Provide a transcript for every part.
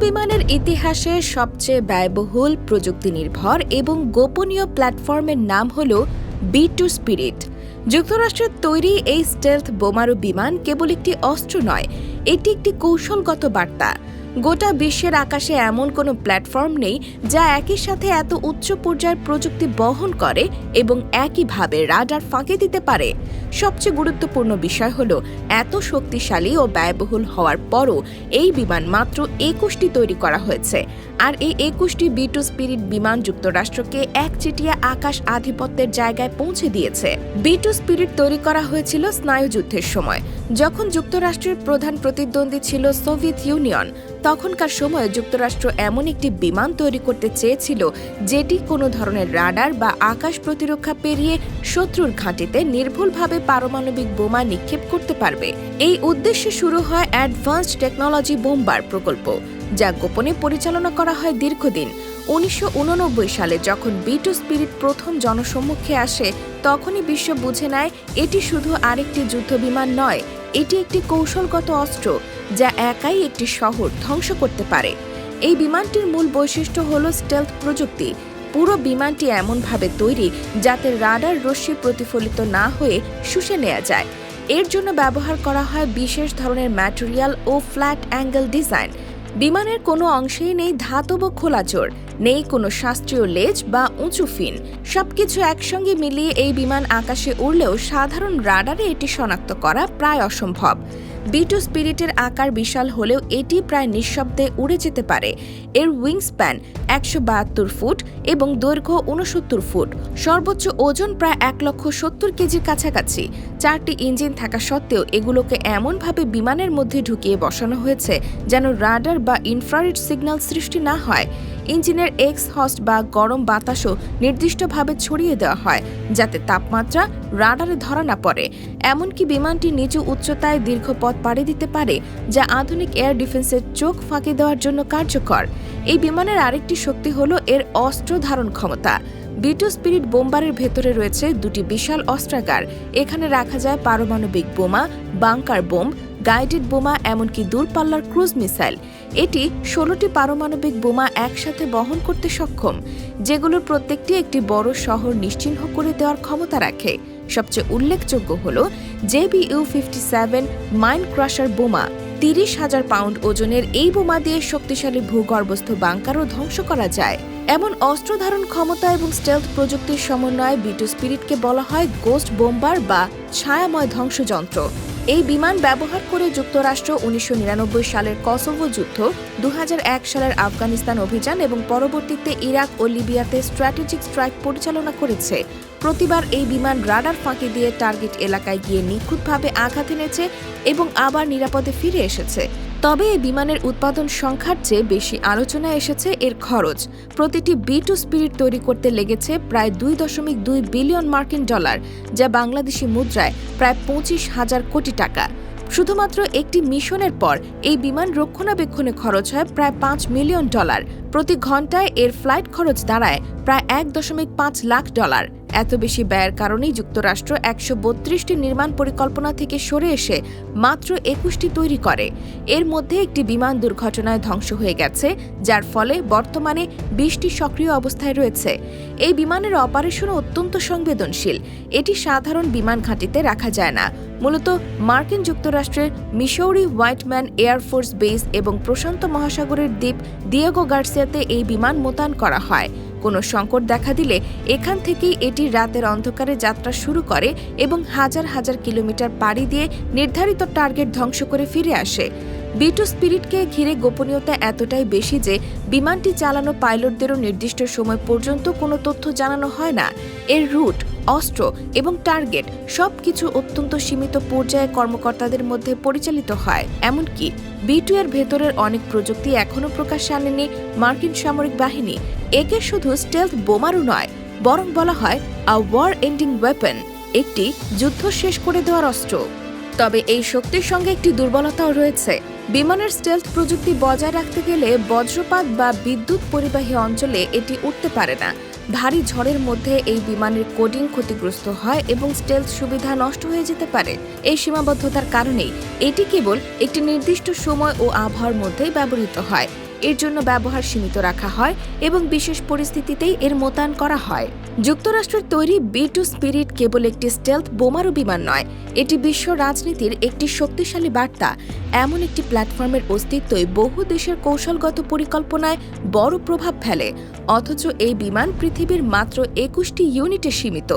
বিমানের ইতিহাসে সবচেয়ে ব্যয়বহুল প্রযুক্তি নির্ভর এবং গোপনীয় প্ল্যাটফর্মের নাম হল বি টু স্পিরিট। যুক্তরাষ্ট্রের তৈরি এই স্টেলথ বোমারু বিমান কেবল একটি অস্ত্র নয়, এটি একটি কৌশলগত বার্তা। গোটা বিশ্বের আকাশে এমন কোনো প্ল্যাটফর্ম নেই যা একই সাথে এত উচ্চ পর্যায়ের প্রযুক্তি বহন করে এবং একইভাবে রাডার ফাঁকে দিতে পারে। সবচেয়ে গুরুত্বপূর্ণ বিষয় হল, এত শক্তিশালী ও ব্যয়বহুল হওয়ার পরও এই বিমান মাত্র একুশটি তৈরি করা হয়েছে। আর এই একুশটি বি টু স্পিরিট বিমান যুক্তরাষ্ট্রকে একচেটিয়া আকাশ আধিপত্যের জায়গায় পৌঁছে দিয়েছে। বি টু স্পিরিট তৈরি করা হয়েছিল স্নায়ুযুদ্ধের সময়, যখন যুক্তরাষ্ট্রের প্রধান প্রতিদ্বন্দ্বী ছিল সোভিয়েত ইউনিয়ন। তখনকার সময়ে যুক্তরাষ্ট্র এমন একটি বিমান তৈরি করতে চেয়েছিল যেটি কোনো ধরনের রাডার বা আকাশ প্রতিরক্ষা পেরিয়ে শত্রুর ঘাঁটিতে নির্ভুলভাবে পারমাণবিক বোমা নিক্ষেপ করতে পারবে। এই উদ্দেশ্যে শুরু হয় অ্যাডভান্সড টেকনোলজি বোম্বার প্রকল্প, যা গোপনে পরিচালনা করা হয় দীর্ঘদিন। উনিশশো উননব্বই সালে যখন বিটু স্পিরিট প্রথম জনসম্মুখে আসে, তখনই বিশ্ব বুঝে নেয় এটি শুধু আরেকটি যুদ্ধবিমান নয় এটি একটি কৌশলগত অস্ত্র যা একাই একটি শহর ধ্বংস করতে পারে। এই বিমানটির মূল বৈশিষ্ট্য হল স্টেলথ প্রযুক্তি। পুরো বিমানটি এমনভাবে তৈরি যাতে রাডার রশ্মি প্রতিফলিত না হয়ে শুষে নেওয়া যায়। এর জন্য ব্যবহার করা হয় বিশেষ ধরনের ম্যাটেরিয়াল ও ফ্ল্যাট অ্যাঙ্গেল ডিজাইন। বিমানের কোনো অংশেই নেই ধাতব খোলাচোর নেই কোনো শাস্ত্রীয় লেজ বা উঁচু ফিন। সবকিছু একসঙ্গে মিলিয়ে এই বিমান আকাশে উড়লেও সাধারণ রাডারে এটি শনাক্ত করা প্রায় অসম্ভব। বি টু স্পিরিটের আকার বিশাল হলেও এটি প্রায় নিঃশব্দে উড়ে যেতে পারে। এর উইং স্প্যান একশো বাহাত্তর ফুট এবং দৈর্ঘ্য উনসত্তর ফুট। সর্বোচ্চ ওজন প্রায় এক লক্ষ সত্তর কেজির কাছাকাছি। চারটি ইঞ্জিন থাকা সত্ত্বেও এগুলোকে এমনভাবে বিমানের মধ্যে ঢুকিয়ে বসানো হয়েছে যেন রাডার বা ইনফ্রারেড সিগন্যাল সৃষ্টি না হয়। ইঞ্জিনের এক্স হস্ট বা গরম বাতাসও নির্দিষ্টভাবে ছড়িয়ে দেওয়া হয়, যাতে তাপমাত্রা রাডারে ধরা না পড়ে। এমনকি বিমানটি নিচু উচ্চতায় দীর্ঘ পথ পাড়ি দিতে পারে, যা আধুনিক এয়ার ডিফেন্সের চোখ ফাঁকি দেওয়ার জন্য কার্যকর। এই বিমানের আরেকটি শক্তি হল এর অস্ত্র ধারণ ক্ষমতা। বিটু স্পিরিট বোম্বারের ভেতরে রয়েছে দুটি বিশাল অস্ত্রাগার। এখানে রাখা যায় পারমাণবিক বোমা, বাংকার বোম গাইডেড বোমা এমনকি দূরপাল্লার ক্রুজ মিসাইল। এটি ষোলোটি পারমাণবিক বোমা একসাথে বহন করতে সক্ষম, যেগুলোর প্রত্যেকটি একটি বড় শহর নিশ্চিহ্ন করে দেওয়ার ক্ষমতা রাখে। সবচেয়ে উল্লেখযোগ্য হল GB U fifty seven mind crusher বোমা। তিরিশ হাজার পাউন্ড ওজনের এই বোমা দিয়ে শক্তিশালী ভূগর্ভস্থ বাংকারও ধ্বংস করা যায়। এমন অস্ত্র ধারণ ক্ষমতা এবং স্টেলথ প্রযুক্তির সমন্বয়ে বিটু স্পিরিটকে বলা হয় গোস্ট বোম্বার বা ছায়াময় ধ্বংসযন্ত্র। এই বিমান ব্যবহার করে যুক্তরাষ্ট্র উনিশশো নিরানব্বই সালের কসোভো যুদ্ধ, দুহাজার এক সালের আফগানিস্তান অভিযান এবং পরবর্তীতে ইরাক ও লিবিয়াতে স্ট্র্যাটেজিক স্ট্রাইক পরিচালনা করেছে। প্রতিবার এই বিমান রাডার ফাঁকি দিয়ে টার্গেট এলাকায় গিয়ে নিখুঁতভাবে আঘাত এনেছে এবং আবার নিরাপদে ফিরে এসেছে। তবে এই বিমানের উৎপাদন সংখ্যার চেয়ে বেশি আলোচনায় এসেছে এর খরচ। প্রতিটি বি টু স্পিরিট তৈরি করতে লেগেছে প্রায় দুই দশমিক দুই বিলিয়ন মার্কিন ডলার, যা বাংলাদেশি মুদ্রায় প্রায় পঁচিশ হাজার কোটি টাকা। শুধুমাত্র একটি মিশনের পর এই বিমান রক্ষণাবেক্ষণে খরচ হয় প্রায় পাঁচ মিলিয়ন ডলার। প্রতি ঘন্টায় এর ফ্লাইট খরচ দাঁড়ায় প্রায় এক দশমিক পাঁচ লাখ ডলার। এত বেশি ব্যয়ের কারণেই যুক্তরাষ্ট্র একশো বত্রিশটি নির্মাণ পরিকল্পনা থেকে সরে এসে মাত্র একুশটি তৈরি করে। এর মধ্যে একটি বিমান দুর্ঘটনায় ধ্বংস হয়ে গেছে, যার ফলে বর্তমানে বিশটি সক্রিয় অবস্থায় রয়েছে। এই বিমানের অপারেশনও অত্যন্ত সংবেদনশীল। এটি সাধারণ বিমান ঘাঁটিতে রাখা যায় না। মূলত মার্কিন যুক্তরাষ্ট্রের মিশৌরি হোয়াইটম্যান এয়ারফোর্স বেস এবং প্রশান্ত মহাসাগরের দ্বীপ দিয়েগো গার্সিয়াতে এই বিমান মোতায়েন করা হয়। কোনো সংকট দেখা দিলে এখান থেকেই এটি রাতের অন্ধকারে যাত্রা শুরু করে এবং হাজার হাজার কিলোমিটার পাড়ি দিয়ে নির্ধারিত টার্গেট ধ্বংস করে ফিরে আসে। বিটু স্পিরিটকে ঘিরে গোপনীয়তা এতটাই বেশি যে বিমানটি চালানো পাইলটদেরও নির্দিষ্ট সময় পর্যন্ত কোনো তথ্য জানানো হয় না। এর রুট অস্ত্র এবং টার্গেট সবকিছু অত্যন্ত সীমিত পর্যায়ে কর্মকর্তাদের মধ্যে পরিচালিত হয়। এমনকি বিটু এর ভেতরের অনেক প্রযুক্তি এখনও প্রকাশ্যে আনেনি মার্কিন সামরিক বাহিনী। একে শুধু স্টেলথ বোমারও নয়, বরং বলা হয় আ ওয়ার এন্ডিং ওয়েপন, একটি যুদ্ধ শেষ করে দেওয়ার অস্ত্র। তবে এই শক্তির সঙ্গে একটি দুর্বলতাও রয়েছে। বিমানের স্টেলথ প্রযুক্তি বজায় রাখতে গেলে বজ্রপাত বা বিদ্যুৎ পরিবাহী অঞ্চলে এটি উঠতে পারে না। ভারী ঝড়ের মধ্যে এই বিমানের কোডিং ক্ষতিগ্রস্ত হয় এবং স্টেলথ সুবিধা নষ্ট হয়ে যেতে পারে। এই সীমাবদ্ধতার কারণেই এটি কেবল একটি নির্দিষ্ট সময় ও আবহাওয়ার মধ্যেই ব্যবহৃত হয়। এর জন্য ব্যবহার সীমিত রাখা হয় এবং বিশেষ পরিস্থিতিতেই এর মোতায়েন করা হয়। যুক্তরাষ্ট্রের তৈরি বি টু স্পিরিট কেবল একটি স্টেলথ বোমারু বিমান নয়, এটি বিশ্ব রাজনীতির একটি শক্তিশালী বার্তা। এমন একটি প্ল্যাটফর্মের অস্তিত্বই বহু দেশের কৌশলগত পরিকল্পনায় বড় প্রভাব ফেলে, অথচ এই বিমান পৃথিবীর মাত্র একুশটি ইউনিটে সীমিত।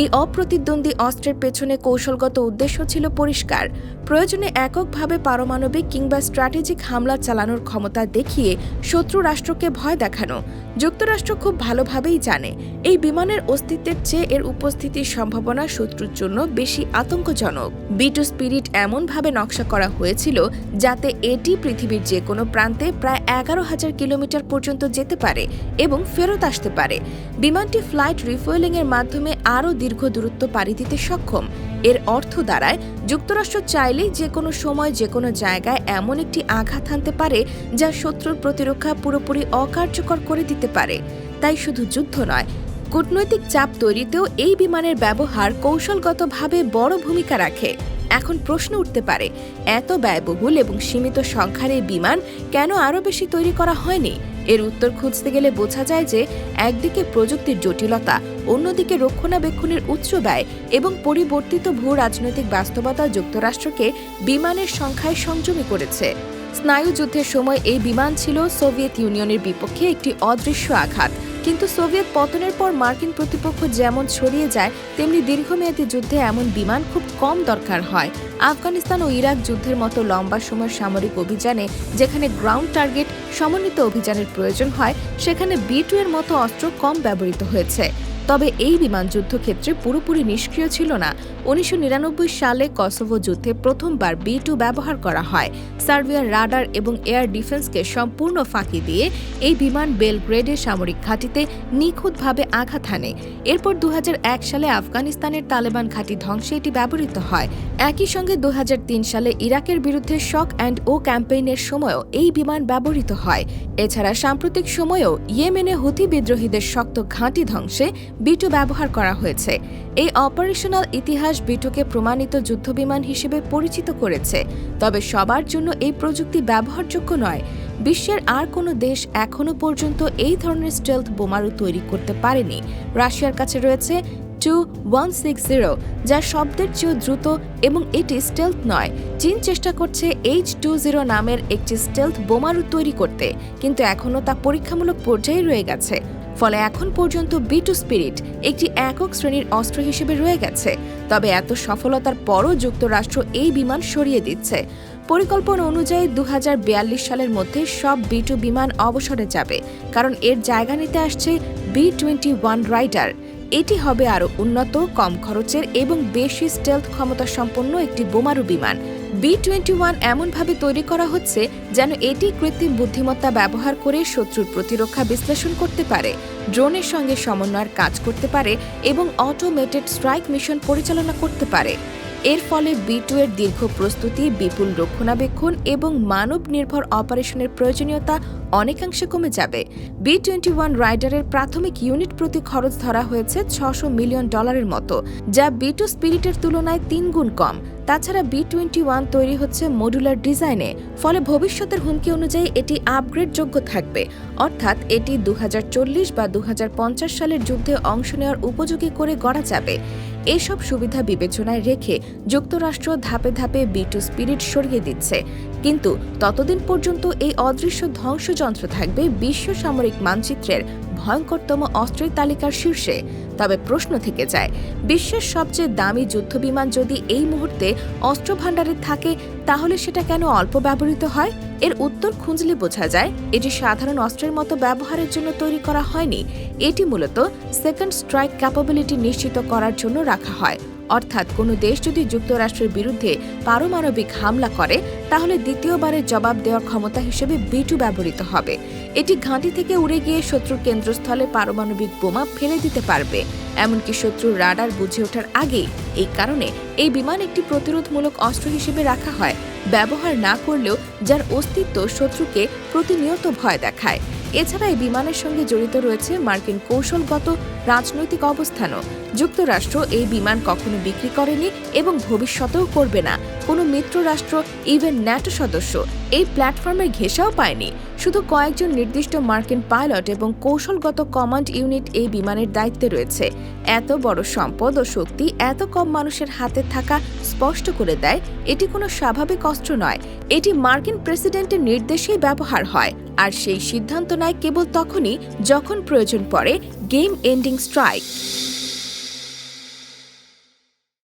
এই অপ্রতিদ্বন্দ্বী অস্ত্রের পেছনে কৌশলগত উদ্দেশ্য ছিল পরিষ্কার। প্রয়োজনে এককভাবে পারমাণবিক কিংবা স্ট্র্যাটেজিক হামলা চালানোর ক্ষমতা দেখিয়ে শত্রু রাষ্ট্রকে ভয় দেখানো। যুক্তরাষ্ট্র খুব ভালোভাবেই জানে, এই বিমানের অস্তিত্বের চেয়ে এর উপস্থিতির সম্ভাবনা শত্রুর জন্য বেশি আতঙ্কজনক। বিটু স্পিরিট এমনভাবে নকশা করা হয়েছিল যাতে এটি পৃথিবীর যে কোনো প্রান্তে প্রায় এগারো হাজার কিলোমিটার পর্যন্ত যেতে পারে এবং ফেরত আসতে পারে। বিমানটি ফ্লাইট রিফুয়েলিং এর মাধ্যমে আরও দীর্ঘ দূরত্ব পাড়ি দিতে সক্ষম। এর অর্থ দাঁড়ায় যুক্তরাষ্ট্র চাইলেই যে কোনো সময় যে কোনো জায়গায় এমন একটি আঘাত হানতে পারে যা শত্রুর প্রতিরক্ষা পুরোপুরি অকার্যকর করে দিতে পারে। তাই শুধু যুদ্ধ নয়, কূটনৈতিক চাপ তৈরিতেও এই বিমানের ব্যবহার কৌশলগতভাবে বড় ভূমিকা রাখে। এখন প্রশ্ন উঠতে পারে, এত ব্যয়বহুল এবং সীমিত সংখ্যার এই বিমান কেন আরও বেশি তৈরি করা হয়নি? এর উত্তর খুঁজতে গেলে বোঝা যায় যে, একদিকে প্রযুক্তির জটিলতা, অন্যদিকে রক্ষণাবেক্ষণের উচ্চ ব্যয় এবং পরিবর্তিত ভূ রাজনৈতিক বাস্তবতা যুক্তরাষ্ট্রকে বিমানের সংখ্যায় সংযমী করেছে। স্নায়ুযুদ্ধের সময় এই বিমান ছিল সোভিয়েত ইউনিয়নের বিপক্ষে একটি অদৃশ্য আঘাত। কিন্তু সোভিয়েত পতনের পর মার্কিন প্রতিপক্ষ যেমন ছড়িয়ে যায়, তেমনি দীর্ঘমেয়াদী যুদ্ধে এমন বিমান খুব কম দরকার হয়। আফগানিস্তান ও ইরাক যুদ্ধের মতো লম্বা সময় সামরিক অভিযানে যেখানে গ্রাউন্ড টার্গেট সমন্বিত অভিযানের প্রয়োজন হয়, সেখানে বি টু এর মতো অস্ত্র কম ব্যবহৃত হয়েছে। তবে এই বিমান যুদ্ধক্ষেত্রে পুরোপুরি নিষ্ক্রিয় ছিল না। উনিশশো নিরানব্বই সালে কসোভো যুদ্ধে প্রথমবার বি টু ব্যবহার করা হয়। সার্বিয়ার রাডার এবং এয়ার ডিফেন্সকে সম্পূর্ণ ফাঁকি দিয়ে এই বিমান বেলগ্রেডের সামরিক ঘাঁটিতে নিখুঁতভাবে আঘাত হানে। এরপর দুহাজার এক সালে আফগানিস্তানের তালেবান ঘাঁটি ধ্বংসে এটি ব্যবহৃত হয়। একই সঙ্গে দু হাজার তিন সালে ইরাকের বিরুদ্ধে শক অ্যান্ড ও ক্যাম্পেইনের সময়ও এই বিমান ব্যবহৃত হয়। এছাড়া সাম্প্রতিক সময়েও ইয়েমেনে হুথি বিদ্রোহীদের শক্ত ঘাঁটি ধ্বংসে বিটু ব্যবহার করা হয়েছে। এই অপারেশনাল ইতিহাস বিটুকে প্রমাণিত যুদ্ধবিমান হিসেবে পরিচিত করেছে। তবে সবার জন্য এই প্রযুক্তি ব্যবহারযোগ্য নয়। বিশ্বের আর কোনো দেশ এখনও পর্যন্ত এই ধরনের স্টেলথ বোমারু তৈরি করতে পারেনি। রাশিয়ার কাছে রয়েছে টু ওয়ান সিক্স জিরো, যা শব্দের চেয়েও দ্রুত এবং এটি স্টেলথ নয়। চীন চেষ্টা করছে এইচ টু জিরো নামের একটি স্টেলথ বোমারু তৈরি করতে, কিন্তু এখনও তা পরীক্ষামূলক পর্যায়ে রয়ে গেছে। ফলে এখন পর্যন্ত বি টু স্পিরিট একটি একক শ্রেণির অস্ত্র হিসেবে রয়ে গেছে। তবে এত সফলতার পরও যুক্তরাষ্ট্র এই বিমান সরিয়ে দিচ্ছে। পরিকল্পনা অনুযায়ী দু হাজার বিয়াল্লিশ সালের মধ্যে সব বি টু বিমান অবসরে যাবে, কারণ এর জায়গা নিতে আসছে বি টোয়েন্টি ওয়ান রাইডার। এটি হবে আরও উন্নত, কম খরচের এবং বেশি স্টেলথ ক্ষমতা সম্পন্ন একটি বোমারু বিমান বি টোয়েন্টি ওয়ান এমনভাবে তৈরি করা হচ্ছে যেন এটি কৃত্রিম বুদ্ধিমত্তা ব্যবহার করে শত্রুর প্রতিরক্ষা বিশ্লেষণ করতে পারে, ড্রোনের সঙ্গে সমন্বয়ের কাজ করতে পারে এবং অটোমেটেড স্ট্রাইক মিশন পরিচালনা করতে পারে। এর ফলে বি টু এর দীর্ঘ প্রস্তুতি, বিপুল রক্ষণাবেক্ষণ এবং মানব নির্ভর অপারেশনের প্রয়োজনীয়তা অনেকাংশে কমে যাবে। বি টোয়েন্টি ওয়ান রাইডারের প্রাথমিক ইউনিট প্রতি খরচ ধরা হয়েছে ছশো মিলিয়ন ডলারের মতো, যা বি টু স্পিরিটের তুলনায় তিন গুণ কম। তাছাড়া বি টোয়েন্টি ওয়ান তৈরি হচ্ছে মডুলার ডিজাইনে, ফলে ভবিষ্যতের হুমকি অনুযায়ী এটি আপগ্রেড যোগ্য থাকবে। অর্থাৎ এটি দু হাজার চল্লিশ বা দু হাজার পঞ্চাশ সালের যুদ্ধে অংশ নেওয়ার উপযোগী করে গড়া যাবে। এসব সুবিধা বিবেচনায় রেখে যুক্তরাষ্ট্র ধাপে ধাপে বি টু স্পিরিট সরিয়ে দিচ্ছে। কিন্তু ততদিন পর্যন্ত এই অদৃশ্য ধ্বংসযন্ত্র থাকবে বিশ্ব সামরিক মানচিত্রের ভয়ঙ্করতম অস্ত্রের তালিকার শীর্ষে। তবে প্রশ্ন থেকে যায়, বিশ্বের সবচেয়ে দামি যুদ্ধবিমান যদি এই মুহূর্তে অস্ত্র ভাণ্ডারে থাকে, তাহলে সেটা কেন অল্প ব্যবহৃত হয়? এর উত্তর খুঁজলে বোঝা যায়, এটি সাধারণ অস্ত্রের মতো ব্যবহারের জন্য তৈরি করা হয়নি। এটি মূলত সেকেন্ড স্ট্রাইক ক্যাপাবিলিটি নিশ্চিত করার জন্য রাখা হয়। অর্থাৎ কোনো দেশ যদি যুক্তরাষ্ট্রের বিরুদ্ধে পারমাণবিক হামলা করে, তাহলে দ্বিতীয়বারের জবাব দেওয়ার ক্ষমতা হিসেবে বিটু ব্যবহৃত হবে। এটি ঘাঁটি থেকে উড়ে গিয়ে শত্রুর কেন্দ্রস্থলে পারমাণবিক বোমা ফেলে দিতে পারবে। এমনকি শত্রুর রাডার বুঝে ওঠার আগে এই কারণে এই বিমান একটি প্রতিরোধমূলক অস্ত্র হিসেবে রাখা হয়, ব্যবহার না করলেও যার অস্তিত্ব শত্রুকে প্রতিনিয়ত ভয় দেখায়। এছাড়া এই বিমানের সঙ্গে জড়িত রয়েছে মার্কিন কৌশলগত রাজনৈতিক অবস্থানও। যুক্তরাষ্ট্র এই বিমান কখনো বিক্রি করেনি এবং ভবিষ্যতেও করবে না। কোনো মিত্র রাষ্ট্র ইভেন ন্যাটো সদস্য, এই প্ল্যাটফর্মের ঘেঁষাও পায়নি। শুধু কয়েকজন নির্দিষ্ট মার্কিন পাইলট এবং কৌশলগত কমান্ড ইউনিট এই বিমানের দায়িত্বে রয়েছে। এত বড় সম্পদ ও শক্তি এত কম মানুষের হাতে থাকা স্পষ্ট করে দেয়, এটি কোনো স্বাভাবিক অস্ত্র নয়। এটি মার্কিন প্রেসিডেন্টের নির্দেশেই ব্যবহার হয়। আর সেই সিদ্ধান্ত নেয় কেবল তখনই যখন প্রয়োজন পড়ে গেম এন্ডিং স্ট্রাইক